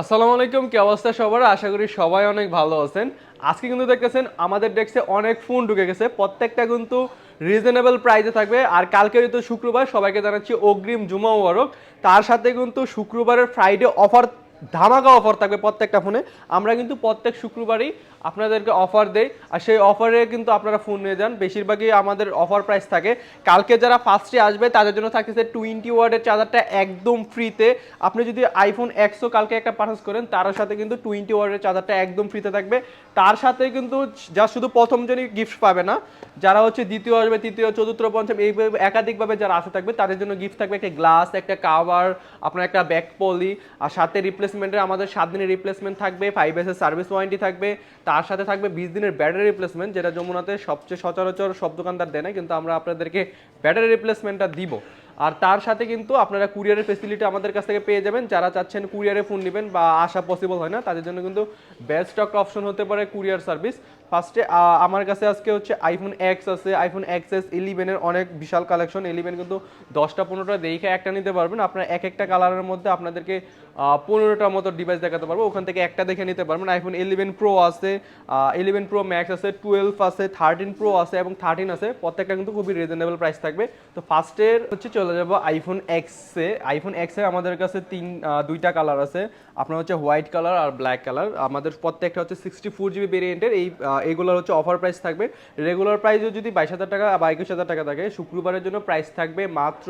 আসসালামু আলাইকুম, কি অবস্থা সবার? আশা করি সবাই অনেক ভালো আছেন। আজকে কিন্তু দেখতেছেন, আমাদের ডেস্কে অনেক ফোন ঢুকে গেছে। প্রত্যেকটা কিন্তু রিজনেবল প্রাইসে থাকবে। আর কালকে যেহেতু শুক্রবার, সবাইকে জানাচ্ছি অগ্রিম জুমা ওয়ারক তার সাথে কিন্তু শুক্রবারের ফ্রাইডে অফার ধামাকা অফার থাকবে প্রত্যেকটা ফোনে আমরা কিন্তু প্রত্যেক শুক্রবারই আপনাদেরকে অফার দেই। আর সেই অফারে কিন্তু আপনারা ফোন নিয়ে যান। বেশিরভাগই আমাদের অফার প্রাইস থাকে। কালকে যারা ফার্স্টে আসবে, তাদের জন্য থাকতেছে টোয়েন্টি ওয়ার্ডের চার্জারটা একদম ফ্রিতে আপনি যদি আইফোন একশো কালকে একটা পারচেস করেন, তার সাথে কিন্তু টোয়েন্টি ওয়ার্ডের চার্জারটা একদম ফ্রিতে থাকবে। তার সাথে কিন্তু যা শুধু প্রথম জনই গিফট পাবে না, যারা হচ্ছে দ্বিতীয় আসবে, তৃতীয়, চতুর্থ, পঞ্চম, এইভাবে একাধিকভাবে যারা আসে থাকবে, তাদের জন্য গিফট থাকবে একটা গ্লাস একটা কাভার আপনার একটা ব্যাক পলি আর সাথে রিপ্লেসমেন্টের আমাদের সাত দিনের রিপ্লেসমেন্ট থাকবে ফাইভ এসের সার্ভিস ওয়ারেন্টি থাকবে। তার সাথে থাকবে বিশ দিনের ব্যাটারি রিপ্লেসমেন্ট যেটা যমুনাতে সবচেয়ে সচরাচর সব দোকানদার দেয় না, কিন্তু আমরা আপনাদেরকে ব্যাটারি রিপ্লেসমেন্টটা দিব। আর তার সাথে কিন্তু আপনারা কুরিয়ারের ফেসিলিটি আমাদের কাছ থেকে পেয়ে যাবেন। যারা চাচ্ছেন কুরিয়ারে ফোন নেবেন বা আসা পসিবল হয় না, তাদের জন্য কিন্তু বেস্ট একটা অপশন হতে পারে কুরিয়ার সার্ভিস ফার্স্টে আমার কাছে আজকে হচ্ছে আইফোন এক্স আছে। আইফোন এক্স এস ইলেভেনের অনেক বিশাল কালেকশন ইলেভেন কিন্তু দশটা, পনেরোটা দেখে একটা নিতে পারবেন। আপনার এক একটা কালারের মধ্যে আপনাদেরকে পনেরোটার মতো ডিভাইস দেখাতে পারব। ওখান থেকে একটা দেখে নিতে পারবেন। আইফোন ইলেভেন প্রো আছে ইলেভেন প্রো ম্যাক্স আছে টুয়েলভ আছে থার্টিন প্রো আছে এবং থার্টিন আছে। প্রত্যেকটা কিন্তু খুবই রিজনেবল প্রাইস থাকবে। তো ফার্স্টের হচ্ছে চলে যাব আইফোন এক্সে আইফোন এক্সে আমাদের কাছে তিন দুইটা কালার আছে। আপনার হচ্ছে হোয়াইট কালার আর ব্ল্যাক কালার আমাদের প্রত্যেকটা হচ্ছে সিক্সটি ফোর জিবি ভেরিয়েন্টের এই এইগুলোর হচ্ছে অফার প্রাইস থাকবে। রেগুলার প্রাইসও যদি বাইশ হাজার টাকা বা একুশ হাজার টাকা থাকে, শুক্রবারের জন্য প্রাইস থাকবে মাত্র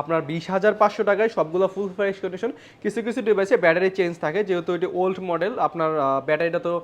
আপনার বিশ হাজার পাঁচশো টাকায় সবগুলো ফুল ফ্রেশ কন্ডিশন কিছু কিছু ডিভাইসে ব্যাটারি চেঞ্জ থাকে, যেহেতু এটি ওল্ড মডেল আপনার ব্যাটারিটা তো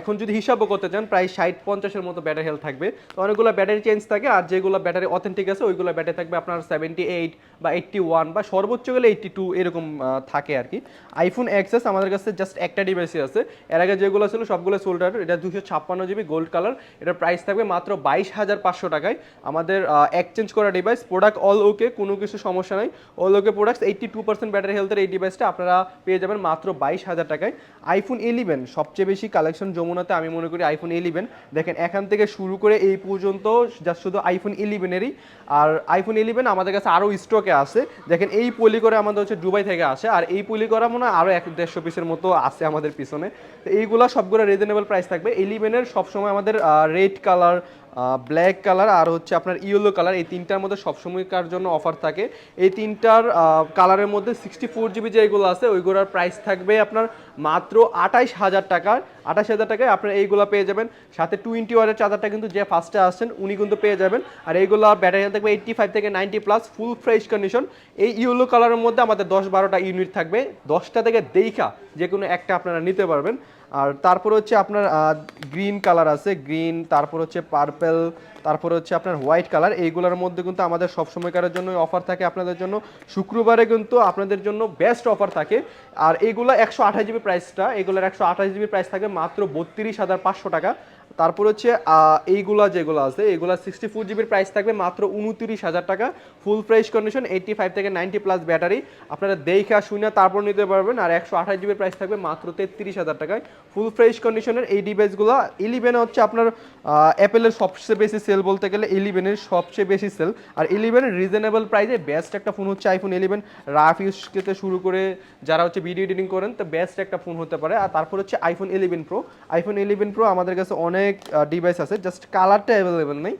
এখন যদি হিসাবও করতে চান, প্রায় ষাট পঞ্চাশের মতো ব্যাটারি হেলথ থাকবে। তো অনেকগুলো ব্যাটারি চেঞ্জ থাকে, আর যেগুলো ব্যাটারি অথেন্টিক আছে, ওইগুলো ব্যাটারি থাকবে আপনার সেভেন্টি এইট বা এইট্টি ওয়ান বা সর্বোচ্চ গেলে এইট্টি টু এরকম থাকে আর কি। আইফোন এক্সেস আমাদের কাছে জাস্ট একটা ডিভাইসই আছে। এর আগে যেগুলো ছিল সবগুলো সোল্ডার এটা দুশো ছাপ্পান্ন জিবি গোল্ড কালার এটার প্রাইস থাকবে মাত্র বাইশ হাজার পাঁচশো টাকায়। আমাদের এক্সচেঞ্জ করা ডিভাইস প্রোডাক্ট অল ওকে কোনো কিছু সমস্যা নাই। All okay products eighty two percent battery হেলথের এই ডিভাইসটা আপনারা পেয়ে যাবেন মাত্র বাইশ হাজার টাকায়। আইফোন ইলেভেন সবচেয়ে বেশি কালেকশন যমুনাতে আমি মনে করি আইফোন ইলেভেন দেখেন, এখান থেকে শুরু করে এই পর্যন্ত জাস্ট শুধু আইফোন ইলেভেনেরই আর আইফোন ইলেভেন আমাদের কাছে আরও স্টকে আছে। দেখেন, এই পলি করে আমাদের হচ্ছে দুবাই থেকে আসে। আর এই পলি করা মনে হয় আরও এক দেড়শো পিসের মতো আছে আমাদের পিছনে। তো এইগুলো সবগুলো রিজনেবল প্রাইস থাকবে। ইলেভেনের সবসময় আমাদের রেড কালার ব্ল্যাক কালার আর হচ্ছে আপনার ইয়েলো কালার এই তিনটার মধ্যে সবসময়কার জন্য অফার থাকে। এই তিনটার কালারের মধ্যে সিক্সটি ফোর জিবি যেগুলো আছে, ওইগুলোর প্রাইস থাকবে আপনার মাত্র আঠাইশ হাজার টাকার আঠাশ হাজার টাকায় আপনার এইগুলো পেয়ে যাবেন। সাথে টোয়েন্টি ওয়ারের চার্জারটা কিন্তু যে ফার্স্টে আসছেন, উনি কিন্তু পেয়ে যাবেন। আর এইগুলো ব্যাটারি থাকবে এইট্টি ফাইভ থেকে ninety plus full fresh condition এই ইয়েলো কালারের মধ্যে আমাদের দশ বারোটা ইউনিট থাকবে। দশটা থেকে দেখা যে কোনো একটা আপনারা নিতে পারবেন। আর তারপর হচ্ছে আপনার গ্রিন কালার আছে গ্রিন তারপর হচ্ছে পার্পেল তারপর হচ্ছে আপনার হোয়াইট কালার এইগুলোর মধ্যে কিন্তু আমাদের সবসময়কারের জন্য অফার থাকে আপনাদের জন্য। শুক্রবারে কিন্তু আপনাদের জন্য বেস্ট অফার থাকে। আর এইগুলো একশো আঠাশ জিবি প্রাইসটা এগুলোর একশো আঠাশ জিবি প্রাইস থাকে মাত্র বত্রিশ হাজার পাঁচশো টাকা। তারপর হচ্ছে এইগুলা যেগুলো আছে, এগুলা সিক্সটি ফোর জিবির প্রাইস থাকবে মাত্র উনত্রিশ হাজার টাকা। Full fresh condition eighty five থেকে নাইনটি প্লাস ব্যাটারি আপনারা দেখা শুনে তারপর নিতে পারবেন, আর একশো আঠাশ জিবির প্রাইস থাকবে মাত্র তেত্রিশ হাজার টাকায়। ফুল ফ্রেশ কন্ডিশনের এই ডিভাইসগুলো ইলেভেন হচ্ছে আপনার অ্যাপেলের সবচেয়ে বেশি সেল বলতে গেলে ইলেভেনের সবচেয়ে বেশি সেল আর ইলেভেনের রিজনেবল প্রাইসে বেস্ট একটা ফোন হচ্ছে আইফোন ইলেভেন রাফ ইউজ থেকে শুরু করে যারা হচ্ছে ভিডিও এডিটিং করেন, তো বেস্ট একটা ফোন হতে পারে। আর তারপর হচ্ছে iPhone eleven pro iPhone eleven pro আমাদের কাছে অনেক ডিভাইস আছে জাস্ট কালারটা অ্যাভেলেবেল নেই।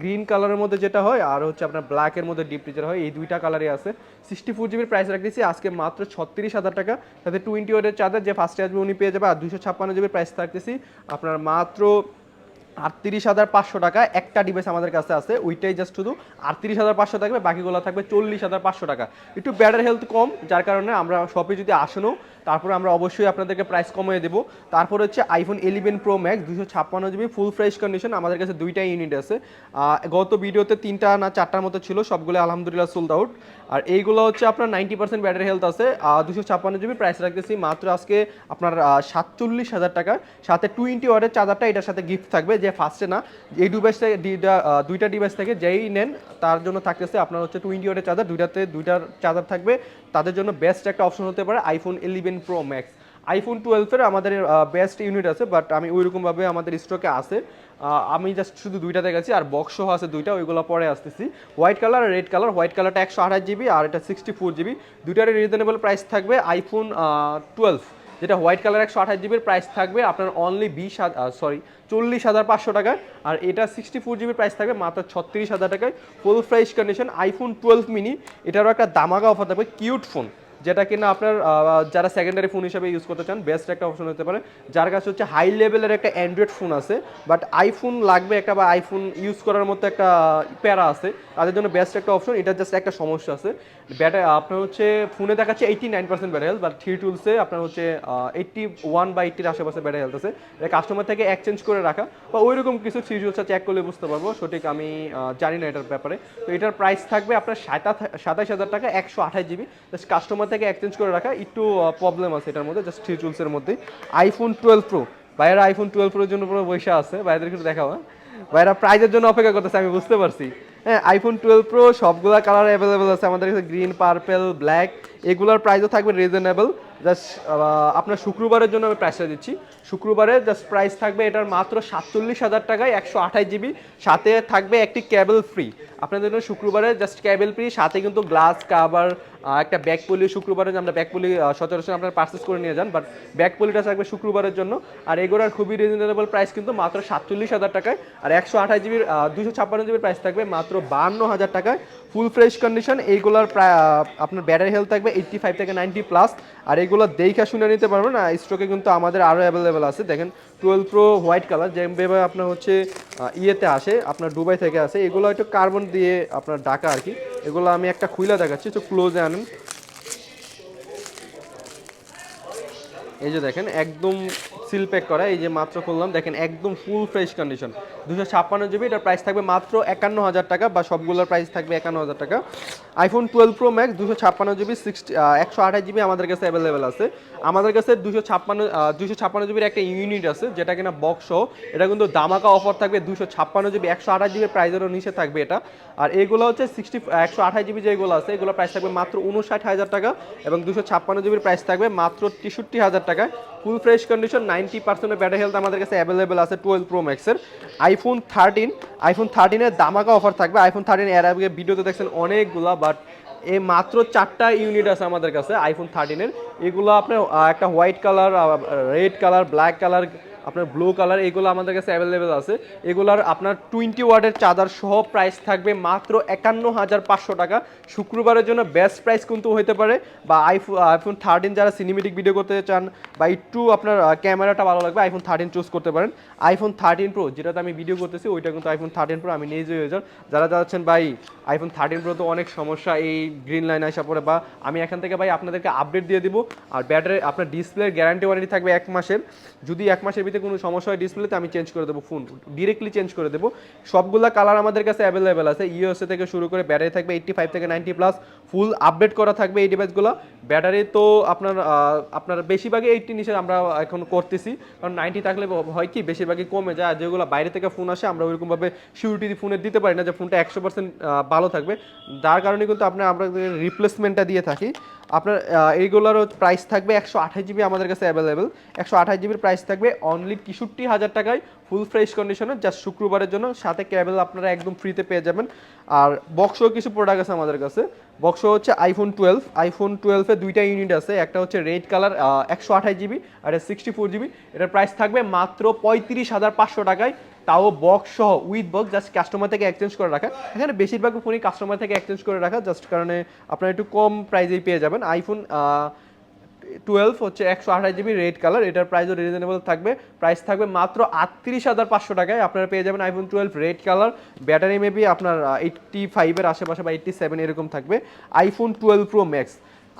গ্রিন কালারের মধ্যে যেটা হয়, আর হচ্ছে আপনার ব্ল্যাকের মধ্যে ডিপ যেটা হয়, এই দুইটা কালারই আছে। সিক্সটি ফোর জিবির প্রাইস রাখতেছি আজকে মাত্র ছত্রিশ হাজার টাকা। তাতে টোয়েন্টি ওয়ার্ডের চার্জার যে ফার্স্টে আসবে উনি পেয়ে যাবে, আর দুশো ছাপ্পান্ন জিবির প্রাইস থাকতেছি। আপনার মাত্র আটত্রিশ হাজার পাঁচশো টাকা একটা ডিভাইস আমাদের কাছে আছে, ওইটাই জাস্ট শুধু আটত্রিশ হাজার পাঁচশো থাকবে, বাকিগুলো থাকবে চল্লিশ হাজার পাঁচশো টাকা। একটু ব্যাটার হেলথ কম, যার কারণে আমরা শপে যদি আসেনও তারপরে আমরা অবশ্যই আপনাদেরকে প্রাইস কমিয়ে দেবো। তারপর হচ্ছে আইফোন ইলেভেন প্রো ম্যাক্স দুশো ছাপ্পান্ন জিবি ফুল ফ্রেশ কন্ডিশন আমাদের কাছে দুইটাই ইউনিট আছে। গত ভিডিওতে তিনটা না চারটার মতো ছিল, সবগুলো আলহামদুলিল্লাহ সোল্ড আউট আর এইগুলো হচ্ছে আপনার নাইনটি পার্সেন্ট ব্যাটারি হেলথ আছে। দুশো ছাপ্পান্ন জিবি প্রাইস রাখতেছি, মাত্র আজকে আপনার সাতচল্লিশ হাজার টাকা। সাথে টোয়েন্টি ওয়ার্ডের চার্জারটা এটার সাথে গিফট থাকবে যে ফার্স্টে না এই ডিভাইস থেকে দুইটা, ডিভাইস থেকে যেই নেন তার জন্য থাকতেছে আপনার হচ্ছে টোয়েন্টি ওয়ার্ডের চার্জার দুইটাতে দুইটার চার্জার থাকবে। তাদের জন্য বেস্ট একটা অপশন হতে পারে iPhone eleven pro max iPhone টুয়েলভের আমাদের বেস্ট ইউনিট আছে বাট আমি ওইরকমভাবে আমাদের স্টকে আছে। আমি জাস্ট শুধু দুইটা দেখাচ্ছি আর বক্সও আছে দুইটা ওইগুলো পরে আসতেছি। হোয়াইট কালার আর রেড কালার হোয়াইট কালারটা একশো আঠাশ জিবি আর এটা সিক্সটি ফোর জিবি দুইটারই রিজনেবল প্রাইস থাকবে আইফোন টুয়েলভ যেটা হোয়াইট কালার একশো আঠাশ জিবির প্রাইস থাকবে, আপনার অনলি বিশ সরি চল্লিশ হাজার পাঁচশো টাকায়। আর এটা সিক্সটি ফোর জিবির প্রাইস থাকবে, মাত্র ছত্রিশ হাজার টাকায়। Full fresh condition iPhone twelve mini এটারও একটা দামাগা অফার থাকবে কিউট ফোন যেটা কিনা আপনার যারা সেকেন্ডারি ফোন হিসেবে ইউজ করতে চান বেস্ট একটা অপশন হতে পারে। যার কাছে হচ্ছে হাই লেভেলের একটা অ্যান্ড্রয়েড ফোন আছে বাট আইফোন লাগবে একটা বা আইফোন ইউজ করার মতো একটা প্যারা আছে, তাদের জন্য বেস্ট একটা অপশন এটা জাস্ট একটা সমস্যা আছে। ব্যাটারি আপনার হচ্ছে ফোনে দেখাচ্ছে eighty nine percent battery health but three টুলসে আপনার হচ্ছে এইটটি ওয়ান বা এইটির আশেপাশে ব্যাটারি হেলথ আছে। এটা কাস্টমার থেকে এক্সচেঞ্জ করে রাখা, বা ওইরকম কিছু থ্রি টুলসটা চেক করলে বুঝতে পারব, সঠিক আমি জানি না এটার ব্যাপারে। তো এটার প্রাইস থাকবে আপনার সাতাশ হাজার টাকা, একশো আঠাশ জিবি জাস্ট কাস্টমার থেকে এক্সচেঞ্জ করে রাখা একটু প্রবলেম আছে এটার মধ্যে জাস্ট থ্রি টুলসের মধ্যে আইফোন টুয়েলভ প্রো বাইরে আইফোন টুয়েলভ প্রোর জন্য পুরো বৈশা আছে বাইরেদের একটু দেখাও হ্যাঁ? ভাইরা প্রাইজের জন্য অপেক্ষা করতেছে, আমি বুঝতে পারছি। হ্যাঁ আইফোন টুয়েলভ প্রো সবগুলা কালার অ্যাভেলেবেল আছে আমাদের কাছে গ্রিন পার্পেল ব্ল্যাক এগুলোর প্রাইসও থাকবে রিজনেবল জাস্ট আপনার শুক্রবারের জন্য আমি প্রাইসটা দিচ্ছি। শুক্রবারে জাস্ট প্রাইস থাকবে এটার মাত্র সাতচল্লিশ হাজার টাকায় একশো আঠাশ জিবি সাথে থাকবে একটি ক্যাবেল ফ্রি আপনাদের জন্য শুক্রবারে জাস্ট ক্যাবেল ফ্রি সাথে কিন্তু গ্লাস কাভার একটা ব্যাক পলি শুক্রবারে যে আমরা ব্যাক পলি সচরাচর আপনারা পার্চেস করে নিয়ে যান বাট ব্যাক পলিটা থাকবে শুক্রবারের জন্য। আর এগুলোর খুবই রিজনেবল প্রাইস কিন্তু মাত্র সাতচল্লিশ হাজার টাকায়, আর একশো আঠাশ জিবির দুশো ছাপ্পান্ন জিবির প্রাইস থাকবে মাত্র বান্ন হাজার টাকায়। ফুল ফ্রেশ কন্ডিশন এইগুলোর প্রায় আপনার ব্যাটারি হেলথ থাকবে এইট্টি ফাইভ থেকে নাইনটি প্লাস আর এগুলো দেখে শুনে নিতে পারবেন না স্টকে কিন্তু আমাদের আরও অ্যাভেলেবেল আছে। দেখেন টুয়েলভ প্রো হোয়াইট কালার যেভাবে আপনার হচ্ছে ইয়েতে আসে, আপনার দুবাই থেকে আসে, এগুলো একটু কার্বন দিয়ে আপনার ডাকা আর কি। এগুলো আমি একটা খুইলা দেখাচ্ছি, একটু ক্লোজে Hanım এই যে দেখেন, একদম সিল প্যাক করা, এই যে মাত্র করলাম দেখেন, একদম ফুল ফ্রেশ কন্ডিশন দুশো ছাপ্পান্ন জিবি এটার প্রাইস থাকবে মাত্র একান্ন হাজার টাকা বা সবগুলোর প্রাইস থাকবে একান্ন হাজার টাকা। আইফোন টুয়েলভ প্রো ম্যাক্স দুশো ছাপ্পান্ন জিবি সিক্সটি একশো আঠাশ জিবি আমাদের কাছে অ্যাভেলেবেল আছে। আমাদের কাছে দুশো ছাপ্পান্ন দুশো ছাপ্পান্ন জিবির একটা ইউনিট আছে, যেটা কিনা বক্স এটা কিন্তু দামাকা অফার থাকবে দুশো ছাপ্পান্ন জিবি একশো আঠাশ জিবি প্রাইসেরও নিচে থাকবে এটা। আর এগুলো হচ্ছে সিক্সটি একশো আঠাশ জিবি যেগুলো আছে এগুলো প্রাইস থাকবে মাত্র উনষাট হাজার টাকা এবং দুশো ছাপ্পান্ন জিবির প্রাইস থাকবে মাত্র তেষট্টি হাজার টাকায়। ফুল ফ্রেশ কন্ডিশন নাইনটি পার্সেন্টের ব্যাটারি হেলথ আমাদের কাছে অ্যাভেলেবেল আছে টুয়েলভ প্রো ম্যাক্সের আইফোন থার্টিন আইফোন থার্টিনের দামাকা অফার থাকবে। আইফোন থার্টিন এর আগে ভিডিওতে দেখছেন অনেকগুলা বাট এ মাত্র চারটা ইউনিট আছে আমাদের কাছে আইফোন থার্টিনের এগুলো আপনার একটা white colour red colour black colour আপনার ব্লু কালার এগুলো আমাদের কাছে অ্যাভেলেবেল আছে। এগুলার আপনার টোয়েন্টি ওয়ার্ডের চার্জার সহ প্রাইস থাকবে মাত্র একান্ন হাজার পাঁচশো টাকা। শুক্রবারের জন্য বেস্ট প্রাইস কিন্তু হতে পারে। বা আইফোন আইফোন থার্টিন যারা সিনেমেটিক ভিডিও করতে চান বা একটু আপনার ক্যামেরাটা ভালো লাগবে আইফোন থার্টিন চুজ করতে পারেন। আইফোন থার্টিন প্রো যেটাতে আমি ভিডিও করতেছি, ওইটা কিন্তু আইফোন থার্টিন প্রো আমি নিজে ইউজার যারা যাচ্ছেন, ভাই আইফোন থার্টিন প্রো তো অনেক সমস্যা, এই গ্রিন লাইন আসা পরে, বা আমি এখান থেকে, ভাই, আপনাদেরকে আপডেট দিয়ে দিব। আর ব্যাটারি আপনার ডিসপ্লের গ্যারান্টি ওয়ারেন্টি থাকবে এক মাসের। যদি এক মাসের ভিতরে কোনো সমস্যা হয়, ডিসপ্লেতে আমি চেঞ্জ করে দেবো ফোন ডিরেক্টলি চেঞ্জ করে দেবো। সবগুলা কালার আমাদের কাছে অ্যাভেলেবেল আছে। ইউএসএ থেকে শুরু করে ব্যাটারি থাকবে এইট্টি ফাইভ থেকে নাইনটি প্লাস ফুল আপডেট করা থাকবে এই ডিভাইসগুলো ব্যাটারি তো আপনার আপনার বেশিরভাগই এইটটি নিচে আমরা এখন করতেছি। কারণ নাইনটি থাকলে হয় কি, বেশিরভাগই কমে যায়। যেগুলো বাইরে থেকে ফোন আসে, আমরা ওইরকমভাবে সিউরিটি ফোনে দিতে পারি না যে ফোনটা একশো পার্সেন্ট ভালো থাকবে। যার কারণে কিন্তু আপনার আমরা রিপ্লেসমেন্টটা দিয়ে থাকি। আপনার এইগুলোরও প্রাইস থাকবে একশো আঠাশ জিবি আমাদের কাছে অ্যাভেলেবেল একশো আঠাশ জিবির প্রাইস থাকবে অনলি তেষট্টি হাজার টাকায় ফুল ফ্রেশ কন্ডিশনে জাস্ট শুক্রবারের জন্য। সাথে ক্যাবেল আপনারা একদম ফ্রিতে পেয়ে যাবেন। আর বক্সও কিছু প্রোডাক্ট আছে আমাদের কাছে। বক্স হচ্ছে আইফোন টুয়েলভ আইফোন টুয়েলভে দুইটা ইউনিট আছে। একটা হচ্ছে রেড কালার একশো আঠাশ জিবি আর সিক্সটি ফোর জিবি এটার প্রাইস থাকবে মাত্র পঁয়ত্রিশ হাজার পাঁচশো টাকায়। তাও বক্স সহ উইথ বক্স জাস্ট কাস্টমার থেকে এক্সচেঞ্জ করে রাখা। এখানে বেশিরভাগ ফোনই কাস্টমার থেকে এক্সচেঞ্জ করে রাখা জাস্ট কারণে আপনারা একটু কম প্রাইজেই পেয়ে যাবেন। আইফোন টুয়েলভ হচ্ছে একশো আঠাশ জিবি রেড কালার এটার প্রাইসও রিজনেবল থাকবে। প্রাইস থাকবে মাত্র আটত্রিশ হাজার পাঁচশো টাকায়। আপনারা পেয়ে যাবেন iPhone twelve red colour battery maybe আপনার এইট্টি ফাইভের আশেপাশে বা এইট্টি সেভেন এরকম থাকবে। আইফোন টুয়েলভ প্রো ম্যাক্স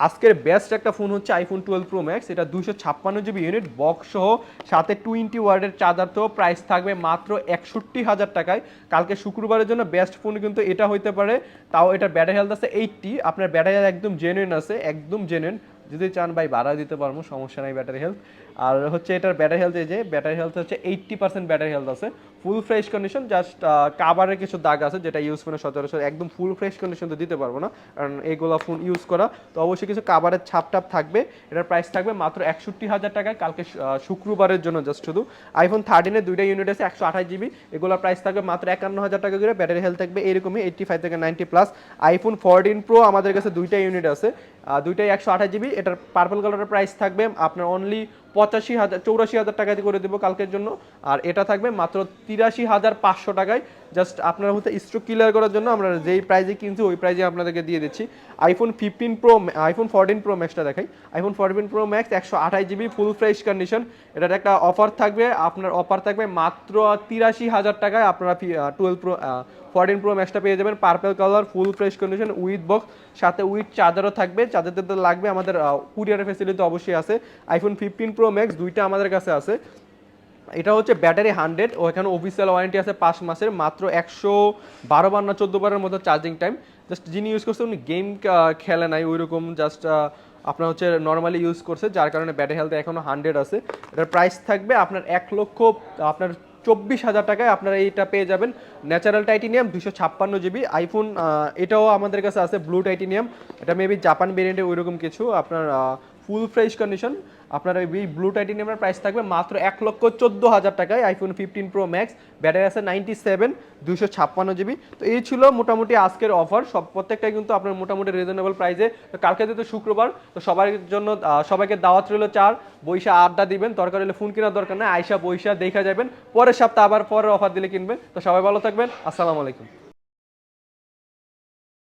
আজকের বেস্ট একটা ফোন হচ্ছে আইফোন টুয়েলভ প্রো ম্যাক্স এটা দুশো ছাপ্পান্ন জিবি ইউনিট বক্স সহ, সাথে টোয়েন্টি ওয়ার্ডের চার্জার তো প্রাইস থাকবে মাত্র একষট্টি হাজার টাকায়। কালকে শুক্রবারের জন্য বেস্ট ফোন কিন্তু এটা হইতে পারে, তাও এটার ব্যাটারি হেলথ আছে এইটটি আপনার ব্যাটারি হেলথ একদম জেনুইন আছে, একদম জেনুইন যদি চান ভাই বাড়া দিতে পারব, সমস্যা নাই ব্যাটারি হেলথ আর হচ্ছে এটার ব্যাটারি হেলথ এই যে ব্যাটারি হেলথ হচ্ছে এইট্টি পার্সেন্ট ব্যাটারি হেলথ আছে। ফুল ফ্রেশ কন্ডিশন জাস্ট কাভারের কিছু দাগ আছে যেটা ইউজ করে সচরাচর একদম ফুল ফ্রেশ কন্ডিশন তো দিতে পারব না। কারণ এইগুলো ফোন ইউজ করা, তো অবশ্যই কিছু কাভারের ছাপ টাপ থাকবে। এটার প্রাইস থাকবে মাত্র একষট্টি হাজার টাকায়, কালকে শুক্রবারের জন্য জাস্ট শুধু। আইফোন থার্টিনের দুইটা ইউনিট আছে, একশো আঠাশ জিবি এগুলোর প্রাইস থাকবে মাত্র একান্ন হাজার টাকা করে ব্যাটারি হেলথ থাকবে এরকমই এইট্টি ফাইভ থেকে ninety plus iPhone fourteen pro আমাদের কাছে দুইটা ইউনিট আছে। দুইটাই একশো আঠাশ জিবি এটার পার্পল কালারের প্রাইস থাকবে। আপনার অনলি পঁচাশি হাজার, চৌরাশি হাজার টাকা দিয়ে করে দেবো কালকের জন্য। আর এটা থাকবে মাত্র তিরাশি হাজার পাঁচশো টাকায়। জাস্ট আপনার হচ্ছে স্ট্রোক ক্লিয়ার করার জন্য আমরা যেই প্রাইজে কিনছি, ওই প্রাইজে আপনাদেরকে দিয়ে দিচ্ছি। IPhone fifteen pro iPhone fourteen pro ম্যাক্সটা দেখাই। আইফোন ফোরটিন প্রো ম্যাক্স একশো আঠাশ জিবি ফুল ফ্রেশ কন্ডিশন এটার একটা অফার থাকবে, আপনার অফার থাকবে মাত্র তিরাশি হাজার টাকায়। আপনারা টুয়েলভ প্রো ফোরটিন প্রো ম্যাক্সটা পেয়ে যাবেন। Purple colour full fresh condition with box সাথে উইথ চার্জারও থাকবে। চার্জার তো লাগবে আমাদের কুরিয়ারের ফেসিলিটি অবশ্যই আছে। আইফোন ফিফটিন প্রো ম্যাক্স দুইটা আমাদের কাছে আছে। এটা হচ্ছে ব্যাটারি হান্ড্রেড ও এখানে অফিসিয়াল ওয়ারেন্টি আছে পাঁচ মাসের, মাত্র একশো বারো বার না চোদ্দ বারের মতো চার্জিং টাইম জাস্ট যিনি ইউজ করছে উনি গেম খেলে নাই ওই রকম জাস্ট আপনার হচ্ছে নর্মালি ইউজ করছে, যার কারণে ব্যাটারি হেলথ এখনও হান্ড্রেড আছে। এটার প্রাইস থাকবে আপনার এক লক্ষ, আপনার চব্বিশ হাজার টাকায় আপনারা এইটা পেয়ে যাবেন। ন্যাচারাল টাইটেনিয়াম দুশো ছাপ্পান্ন জিবি। আইফোন এটাও আমাদের কাছে আছে ব্লু টাইটেনিয়াম এটা মেবি জাপান ভেরিয়েন্টে ওইরকম কিছু। আপনার ফুল ফ্রেশ কন্ডিশন আপনার এই ব্লু টাইটেনিয়ামের প্রাইস থাকবে মাত্র এক লক্ষ চোদ্দ হাজার টাকায় iPhone fifteen pro max battery আছে নাইনটি সেভেন দুশো ছাপ্পান্ন জিবি তো এই ছিল মোটামুটি আজকের অফার সব প্রত্যেকটাই কিন্তু আপনার মোটামুটি রিজনেবল প্রাইসে তো কালকে যেহেতু শুক্রবার, তো সবার জন্য সবাইকে দাওয়াত রইল চার। বৈশা আড্ডা দিবেন দরকার হলে ফোন কেনার দরকার নেই। আয়সা বৈশা, দেখা যাবেন। পরের সপ্তাহে আবার পরের অফার দিলে কিনবেন। তো সবাই ভালো থাকবেন। আসসালামু আলাইকুম।